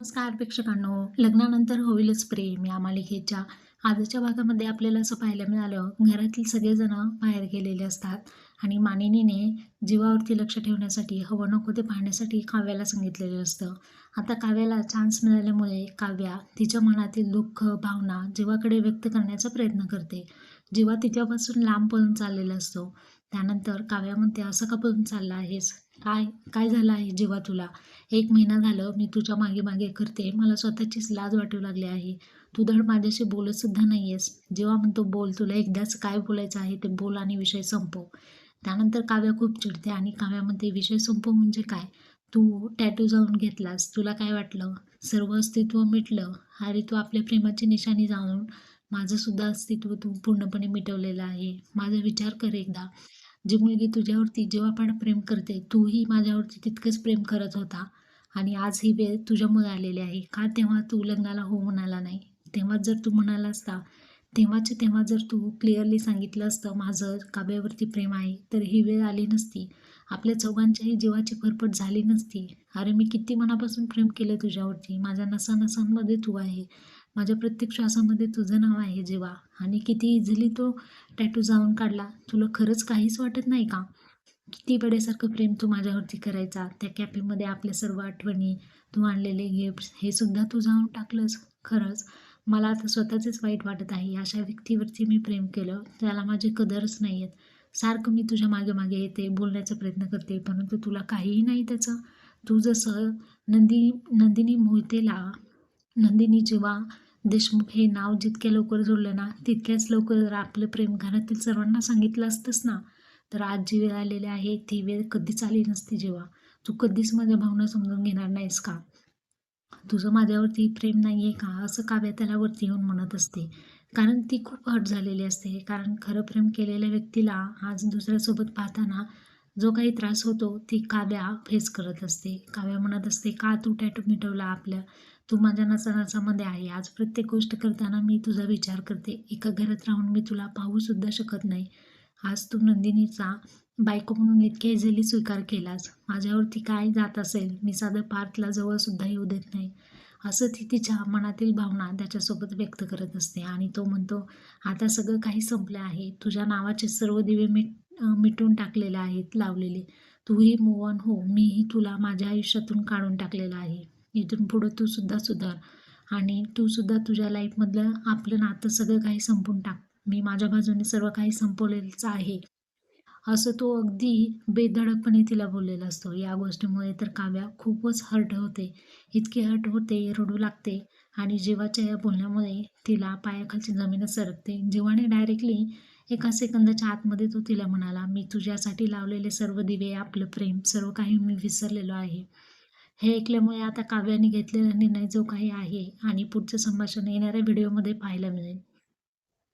नमस्कार प्रेक्षकांनो लग्नानंतर होईलच प्रेम या मालिकेच्या. आजच्या भागामध्ये आपल्याला असं पाहायला मिळालं घरातील सगळेजण बाहेर गेलेले असतात आणि मानिनीने जीवावरती लक्ष ठेवण्यासाठी हवं नको ते पाहण्यासाठी काव्याला सांगितलेलं असतं. आता काव्याला चान्स मिळाल्यामुळे काव्या तिच्या मनातील दुःख भावना जीवाकडे व्यक्त करण्याचा प्रयत्न करते. जीवा तिच्यापासून लांब पळून चाललेला असतो. त्यानंतर काव्या म्हणते असं का पळून चालला आहेस? काय काय झालं आहे जेव्हा तुला? एक महिना झालं मी तुझ्या मागे मागे करते. मला स्वतःचीच लाज वाटू लागली आहे. तू धड माझ्याशी बोलतसुद्धा नाही आहेस जेव्हा म्हणतो बोल तुला एकदाच काय बोलायचं आहे ते बोल आणि विषय संपव. त्यानंतर काव्या खूप चिडते आणि काव्यामध्ये विषय संपव म्हणजे काय? तू टॅटू जाऊन घेतलास. तुला काय वाटलं? सर्व अस्तित्व मिटलं. अरे तू आपल्या प्रेमाची निशाणी जाणून माझंसुद्धा अस्तित्व तू पूर्णपणे मिटवलेलं आहे. माझा विचार कर एकदा. जी मुलगी तुझ्यावरती जेव्हा पण प्रेम करते तूही माझ्यावरती तितकंच प्रेम करत होता. आणि आज ही वेळ तुझ्यामुळे आलेली आहे. का तेव्हा तू लग्नाला हो म्हणाला नाही? तेव्हा जर तू म्हणाला असता तेव्हाचे तेव्हा जर तू क्लिअरली सांगितलं असतं माझं काव्यावरती प्रेम आहे तर ही वेळ आली नसती. आपल्या चौघांच्याही जीवाची फरफट झाली नसती. अरे मी किती मनापासून प्रेम केलं तुझ्यावरती? माझ्या नसानसांमध्ये तू आहे. माझ्या प्रत्येक श्वासामध्ये तुझं नाव आहे जेव्हा. आणि किती इझिली तो टॅटू जाऊन काढला. तुला खरंच काहीच वाटत नाही का? किती वेळेसारखं प्रेम तू माझ्यावरती करायचा? त्या कॅफेमध्ये आपल्या सर्व आठवणी तू आणलेले गिफ्ट्स हे सुद्धा तू जाऊन टाकलंस. खरंच मला आता स्वतःचेच वाईट वाटत आहे. अशा व्यक्तीवरती मी प्रेम केलं त्याला माझे कदरच नाही आहेत. सारखं मी तुझ्या मागे मागे येते बोलण्याचा प्रयत्न करते परंतु तुला काहीही नाही त्याचं. तू जसं नंदी नंदिनी मोहितेला नंदिनी जेव्हा देशमुख हे नाव जितक्या लवकर जोडलं ना तितक्याच लवकर जर आपलं प्रेम घरातील सर्वांना सांगितलं असतंच ना तर आज जी वेळ आलेली आहे ती वेळ कधीच आली नसती जेव्हा. तू कधीच माझ्या भावना समजून घेणार नाहीस का? तुझं माझ्यावरती प्रेम नाही आहे का? असं काव्या त्याला वरती येऊन म्हणत असते? कारण ती खूप हट झालेली असते. कारण खरं प्रेम केलेल्या व्यक्तीला आज दुसऱ्यासोबत पाहताना जो काही त्रास होतो ती काव्या फेस करत असते. काव्या म्हणत असते का तू टॅटू मिटवला आपल्या तू माझ्या नसानसामध्ये आहे. आज प्रत्येक गोष्ट करताना मी तुझा विचार करते. एका घरात राहून मी तुला पाहूसुद्धा शकत नाही. आज तू नंदिनीचा बायको म्हणून इतक्या इझिली स्वीकार केलास. माझ्यावरती काय जात असेल? मी साधं पार्थला जवळसुद्धा येऊ देत नाही. असं ती तिच्या मनातील भावना त्याच्यासोबत व्यक्त करत असते आणि तो म्हणतो आता सगळं काही संपलं आहे. तुझ्या नावाचे सर्व दिवे मिट मिटून टाकलेले आहेत लावलेले. तूही मूव ऑन हो. मीही तुला माझ्या आयुष्यातून काढून टाकलेला आहे. इथून पुढं तू सुद्धा सुधार. आणि तू सुद्धा तुझ्या लाईफमधलं आपलं नातं सगळं काही संपून टाक. मी माझ्या बाजूने सर्व काही संपवलेलंच आहे. असं तो अगदी बेधडकपणे तिला बोललेला असतो. या गोष्टीमुळे तर काव्या खूपच हर्ट होते. इतके हर्ट होते रडू लागते आणि जीवाच्या या बोलण्यामुळे तिला पायाखालची जमीनच सरकते. जीवाने डायरेक्टली एका सेकंदाच्या आतमध्ये तो तिला म्हणाला मी तुझ्यासाठी लावलेले सर्व दिवे आपलं प्रेम सर्व काही मी विसरलेलो आहे. हे ऐकल्यामुळे आता काव्याने घेतलेला निर्णय जो काही आहे आणि पुढचं संभाषण येणाऱ्या व्हिडिओमध्ये पाहायला मिळेल.